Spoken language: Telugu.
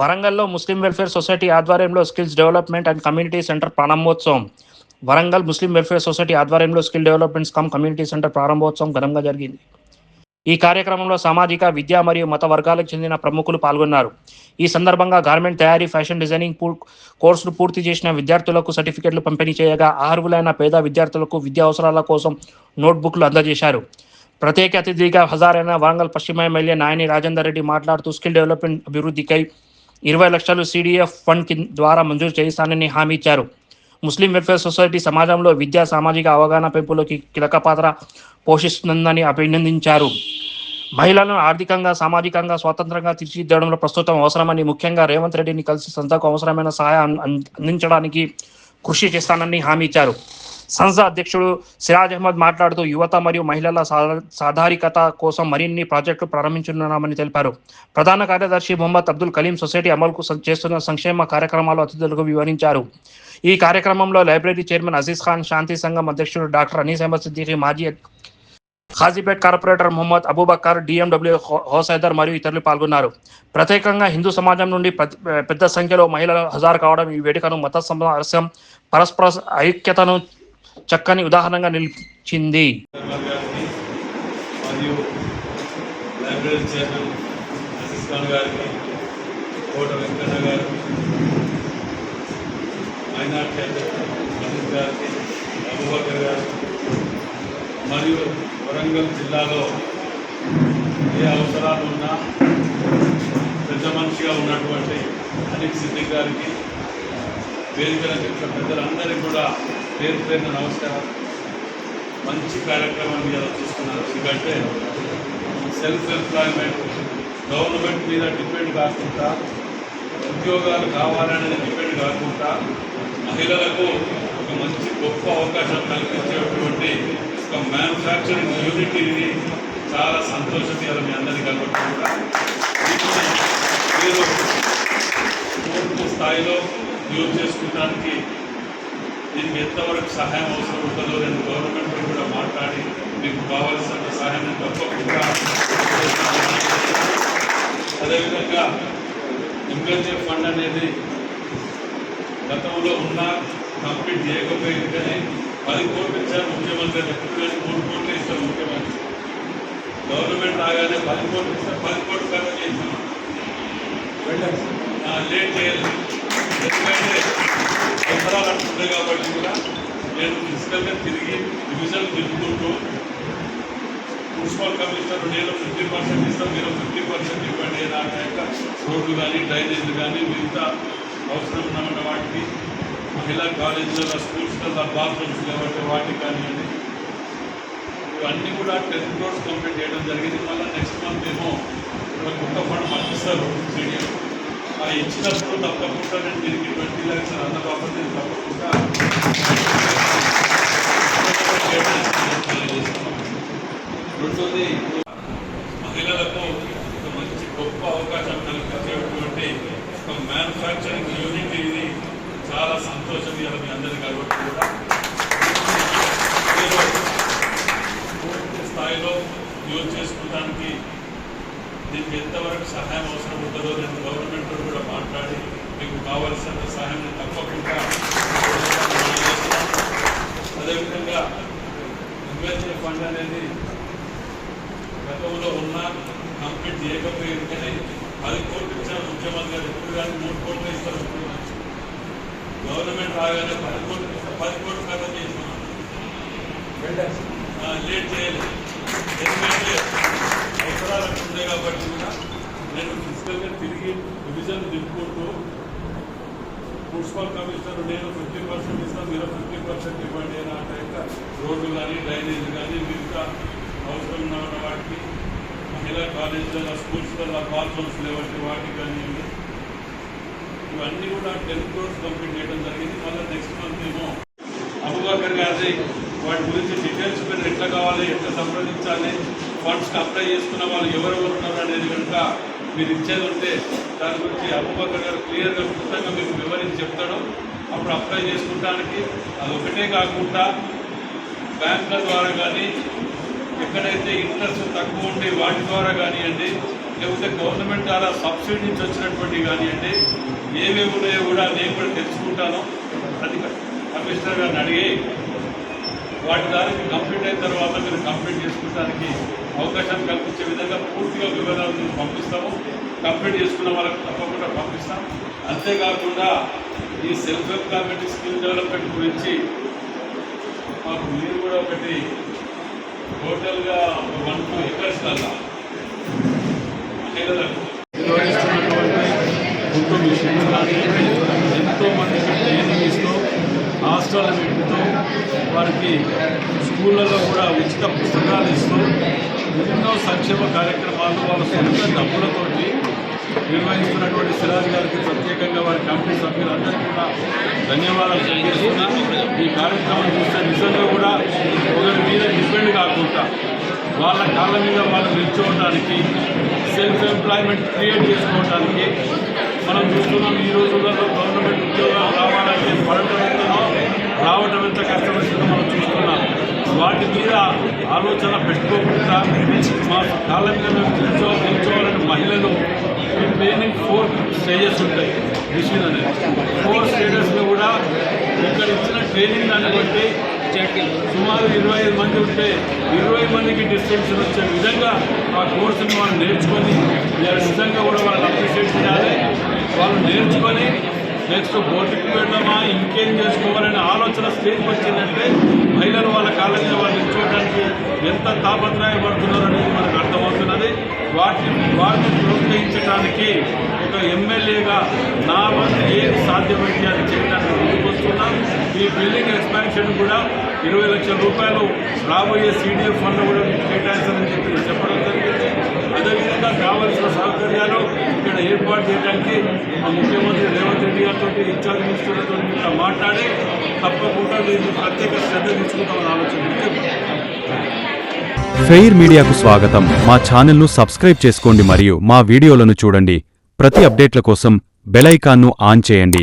వరంగల్లో ముస్లిం వెల్ఫేర్ సొసైటీ ఆధ్వర్యంలో skills development and community centre ప్రారంభోత్సవం. వరంగల్ ముస్లిం వెల్ఫేర్ సొసైటీ ఆధ్వర్యంలో skill developments come community centre ప్రారంభోత్సవం ఘనంగా జరిగింది. ఈ కార్యక్రమంలో సామాజిక విద్య మరియు మత వర్గాలకు చెందిన ప్రముఖులు పాల్గొన్నారు. ఈ సందర్భంగా గార్మెంట్ తయారీ ఫ్యాషన్ డిజైనింగ్ కోర్సులు పూర్తి చేసిన విద్యార్థులకు సర్టిఫికెట్లు పంపిణీ చేయగా అర్హులైన పేద విద్యార్థులకు విద్యా అవసరాల కోసం నోట్బుక్లు అందజేశారు. ప్రత్యేక అతిథిగా హజారైన వరంగల్ పశ్చిమ ఎమ్మెల్యే నాయని రాజేందర్ రెడ్డి మాట్లాడుతూ స్కిల్ డెవలప్మెంట్ అభివృద్ధికై ఇరవై లక్షలు సిడిఎఫ్ ఫండ్ కింద ద్వారా మంజూరు చేయిస్తానని హామీ ఇచ్చారు. ముస్లిం వెల్ఫేర్ సొసైటీ సమాజంలో విద్యా సామాజిక అవగాహన పెంపులోకి కీలక పాత్ర పోషిస్తుందని అభినందించారు. మహిళలను ఆర్థికంగా సామాజికంగా స్వతంత్రంగా తీర్చిదిద్దడంలో ప్రస్తుతం అవసరమని ముఖ్యంగా రేవంత్ రెడ్డిని కలిసి సంతకు అవసరమైన సహాయం అందించడానికి కృషి చేస్తానని హామీ ఇచ్చారు. సంస్థ అధ్యక్షుడు సిరాజ్ అహ్మద్ మాట్లాడుతూ యువత మరియు మహిళల సాధారికత కోసం మరిన్ని ప్రాజెక్టులు ప్రారంభించనున్నామని తెలిపారు. ప్రధాన కార్యదర్శి మొహమ్మద్ అబ్దుల్ కలీం సొసైటీ అమలుకు చేస్తున్న సంక్షేమ కార్యక్రమాలు అతిథులకు వివరించారు. ఈ కార్యక్రమంలో లైబ్రరీ చైర్మన్ అజీజ్ ఖాన్ శాంతి సంఘం అధ్యక్షుడు డాక్టర్ అనీస్ అహ్మద్ సిద్దికి మాజీ ఖాజీపేట్ కార్పొరేటర్ మొహమ్మద్ అబూబక్కర్ డిఎండబ్ల్యూ హోసైదర్ మరియు ఇతరులు పాల్గొన్నారు. ప్రత్యేకంగా హిందూ సమాజం నుండి పెద్ద సంఖ్యలో మహిళలు హజారు కావడం ఈ వేడుకను మత సమరస్యం పరస్పర ఐక్యతను చక్కని ఉదాహరణగా నిలిచింది. మరియు లైబ్రరీ చైర్మన్ అసీస్ ఖాన్ గారికి కోట వెంకన్న గారికి మైనార్టీ అధ్యక్షుడు అజిత్ గారికి అబూబకర్ గారు మరియు వరంగల్ జిల్లాలో ఏ అవసరాలు ఉన్నా పెద్ద మనిషిగా ఉన్నటువంటి అనిక్ సిద్దిక్ గారికి వేదికల చెప్పిన పెద్దలందరికీ కూడా పేరు పేరున నమస్కారం. మంచి కార్యక్రమం మీద చూస్తున్నారు ఎందుకంటే సెల్ఫ్ ఎంప్లాయ్మెంట్ గవర్నమెంట్ మీద డిపెండ్ కాకుండా ఉద్యోగాలు కావాలనేది డిపెండ్ కాకుండా మహిళలకు ఒక మంచి గొప్ప అవకాశం కల్పించేటువంటి ఒక మ్యానుఫ్యాక్చరింగ్ యూనిటీని చాలా సంతోషం ఇవాళ మీ అందరికీ కాబట్టి మీరు పూర్తి స్థాయిలో యూజ్ చేసుకోవడానికి దీనికి ఎంతవరకు సహాయం అవసరం ఉంటుందో నేను గవర్నమెంట్ కూడా మాట్లాడి మీకు కావాల్సిన సహాయం తప్పకుండా అదేవిధంగా ఎంఎల్జే ఫండ్ అనేది గతంలో ఉన్న కంప్లీట్ చేయకపోయింది కానీ పది కోట్లు ఇచ్చారు ముఖ్యమంత్రి ఎప్పుడు కానీ మూడు కోట్లు ఇస్తారు ముఖ్యమంత్రి. గవర్నమెంట్ రాగానే పది కోట్లు ఇస్తారు పది కోట్లు ఖర్చు చేసాం ఆ, లేట్ చేయలేదు. ఎందుకంటే అవసరాలు అంటుండే కాబట్టి కూడా నేను ఫిజికల్గా తిరిగి డివిజన్ తిరుగుకుంటూ మున్సిపల్ కమిషనర్ నేను ఫిఫ్టీ పర్సెంట్ ఇస్తాను మీరు ఫిఫ్టీ పర్సెంట్ ఇవ్వండి నాకు యొక్క రోడ్లు కానీ డ్రైనేజీలు కానీ మిగతా అవసరం ఉన్నటువంటి వాటికి మహిళా కాలేజీలలో స్కూల్స్లలో బాత్రూమ్స్ కాబట్టి వాటికి కానివ్వండి ఇవన్నీ కూడా టెన్ క్రోర్స్ కంప్లీట్ చేయడం జరిగింది మళ్ళీ నెక్స్ట్ మంత్ ఏమో ఇక్కడ కొత్త ఫండ్ మాకు ఇస్తారు సీనియర్ ఆ ఇచ్చినప్పుడు తప్పకుండా నేను దీనికి ట్వంటీ ల్యాక్స్ అన్న నేను తప్పకుండా రెండోది మహిళలకు ఒక మంచి గొప్ప అవకాశం కల్పించేటువంటి ఒక మ్యానుఫ్యాక్చరింగ్ యూనిట్ ఇది. చాలా సంతోషం ఇవ్వాలి మీ అందరికీ కాబట్టి కూడా. పూర్తి స్థాయిలో యూజ్ చేసుకోవడానికి దీనికి ఎంతవరకు సహాయం అవసరం ఉంటుందో నేను గవర్నమెంట్ కూడా మాట్లాడి మీకు కావలసిన సహాయం తప్పకుండా అదేవిధంగా ఎమ్మెల్యే ఫండ్ అనేది గతంలో ఉన్న కంప్లీట్ చేయకపోయింది కానీ పది కోట్లు ఇచ్చారు ముఖ్యమంత్రి గారు ఎప్పుడు కానీ మూడు కోట్లు ఇస్తారు. గవర్నమెంట్ రాగానే పది కోట్లు పది కోట్లు చేసినాం. ఆ, లేట్ చేయలేదు. ఎందుకంటే అవసరాలు ఉండే కాబట్టి కూడా నేను ఫిజికల్గా తిరిగి డివిజన్ దింపుకుంటూ మున్సిపల్ కమిషనర్ నేను ఫిఫ్టీ పర్సెంట్ ఇస్తాను మీరు ఫిఫ్టీ పర్సెంట్ ఇవ్వండి అని అంటే ఇంకా రోడ్లు కానీ డ్రైనేజ్ కానీ మిగతా అవసరం ఉన్న వాటికి మహిళా కాలేజీలలో స్కూల్స్లలో బాత్రూమ్స్ లేవంటి వాటికి కానివ్వండి ఇవన్నీ కూడా టెన్ క్రోర్స్ కంప్లీట్ చేయడం జరిగింది మళ్ళీ నెక్స్ట్ మంత్ ఏమో అబుబకర్ గారి వాటి గురించి డీటెయిల్స్ మీరు ఎట్లా కావాలి ఎట్లా సంప్రదించాలి ఫండ్స్కి అప్లై చేసుకున్న వాళ్ళు ఎవరెవరు ఉన్నారు అనేది కనుక మీరు ఇచ్చేది ఉంటే దాని గురించి అబుబకర్ గారు క్లియర్గా క్లుప్తంగా మీకు వివరించి చెప్తాడు. అప్పుడు అప్లై చేసుకోవడానికి అది ఒకటే కాకుండా బ్యాంకుల ద్వారా కానీ ఎక్కడైతే ఇంట్రెస్ట్ తక్కువ ఉంటే వాటి ద్వారా కానివ్వండి లేకపోతే గవర్నమెంట్ ద్వారా సబ్సిడీ నుంచి వచ్చినటువంటి కానివ్వండి ఏమేమి ఉన్నాయో కూడా నేను కూడా తెలుసుకుంటాను. అది కమిషనర్ గారిని అడిగి వాటి ద్వారా కంప్లీట్ అయిన తర్వాత మీరు కంప్లీట్ చేసుకోవడానికి అవకాశం కల్పించే విధంగా పూర్తిగా వివరాలు పంపిస్తాము. కంప్లీట్ చేసుకున్న వాళ్ళకి తప్పకుండా పంపిస్తాం. అంతేకాకుండా ఈ సెల్ఫ్ ఎంప్లాయ్మెంట్ స్కిల్ డెవలప్మెంట్ గురించి మాకు మీరు కూడా ఒకటి టోటల్గా వన్ టూ ఎకర్స్ కల్లా మహిళలకు నిర్వహిస్తున్నటువంటి కుటుంబ విషయంలో ఎంతో ట్రైనింగ్ ఇస్తూ హాస్టల్ పెట్టుతూ వారికి స్కూళ్ళలో కూడా ఉచిత పుస్తకాలు ఇస్తూ ఎన్నో సంక్షేమ కార్యక్రమాలు వాళ్ళ సొంత డబ్బులతోటి నిర్వహిస్తున్నటువంటి సిరాజ్ గారికి ప్రత్యేకంగా వారి కమిటీ సభ్యులందరికీ కూడా ధన్యవాదాలు తెలియజేస్తున్నాను. ఈ కార్యక్రమం చూస్తే నిజంగా కూడా ఒకరి మీద డిపెండ్ కాకుండా వాళ్ళ కాళ్ళ మీద వాళ్ళు నిల్చోవడానికి సెల్ఫ్ ఎంప్లాయ్మెంట్ క్రియేట్ చేసుకోవడానికి మనం చూస్తున్నాం ఈ రోజుల్లో గవర్నమెంట్ ఉద్యోగాలు రావాలంటే పడటం ఎంతనో రావటం ఎంత కష్టమవుతుందో మనం చూస్తున్నాం. వాటి మీద ఆలోచన పెట్టుకోకుండా మా కాళ్ళ మీద మేము కూర్చో కూర్చోవాలని మహిళలు ఈ ట్రైనింగ్ ఫోర్ స్టేజెస్ ఉంటాయి. మిషన్ అనేది. ఫోర్ స్టేజెస్లో కూడా ఇక్కడ ఇచ్చిన ట్రైనింగ్ దాన్ని బట్టి సుమారు ఇరవై ఐదు మంది ఉంటే ఇరవై మందికి డిస్టింక్షన్ వచ్చే విధంగా ఆ కోర్సును వాళ్ళు నేర్చుకొని ఇలా నిజంగా కూడా వాళ్ళని అప్రిషియేట్ చేయాలి. వాళ్ళు నేర్చుకొని నెక్స్ట్ బోటికి వెళ్ళడమా ఇంకేం చేసుకోవాలనే ఆలోచన స్టేజ్కి వచ్చిందంటే మహిళలు వాళ్ళ కాళ్ళ మీద వాళ్ళు నిల్చోవడానికి ఎంత తాపత్రయపడుతున్నారు అనేది మనకు అర్థమవుతున్నది. వాటిని వాటిని ప్రోత్సహించడానికి ఒక ఎమ్మెల్యేగా నా వల్ల ఏది సాధ్యమైంది అని చేయడానికి ముందుకు వస్తున్నాం ఈ బిల్డింగ్ ఎక్స్పాన్షన్ కూడా ఇరవై లక్షల రూపాయలు రాబోయే సీడీఎఫ్ ఫండ్ కూడా కేటాయించాలని చెప్పి చెప్పడం జరిగింది. అదేవిధంగా కావలసిన సౌకర్యాలు ఇక్కడ ఏర్పాటు చేయడానికి మా ముఖ్యమంత్రి రేవంత్ రెడ్డి గారితో ఇన్ఛార్జ్ మినిస్టర్లతో ఇట్లా మాట్లాడి తప్పకుండా దీనికి ప్రత్యేక శ్రద్ధ తీసుకుంటామని ఆలోచన ఫెయిర్ మీడియాకు స్వాగతం. మా ఛానల్ను సబ్స్క్రైబ్ చేసుకోండి మరియు మా వీడియోలను చూడండి. ప్రతి అప్డేట్ల కోసం బెల్ ఐకాన్ను ఆన్ చేయండి.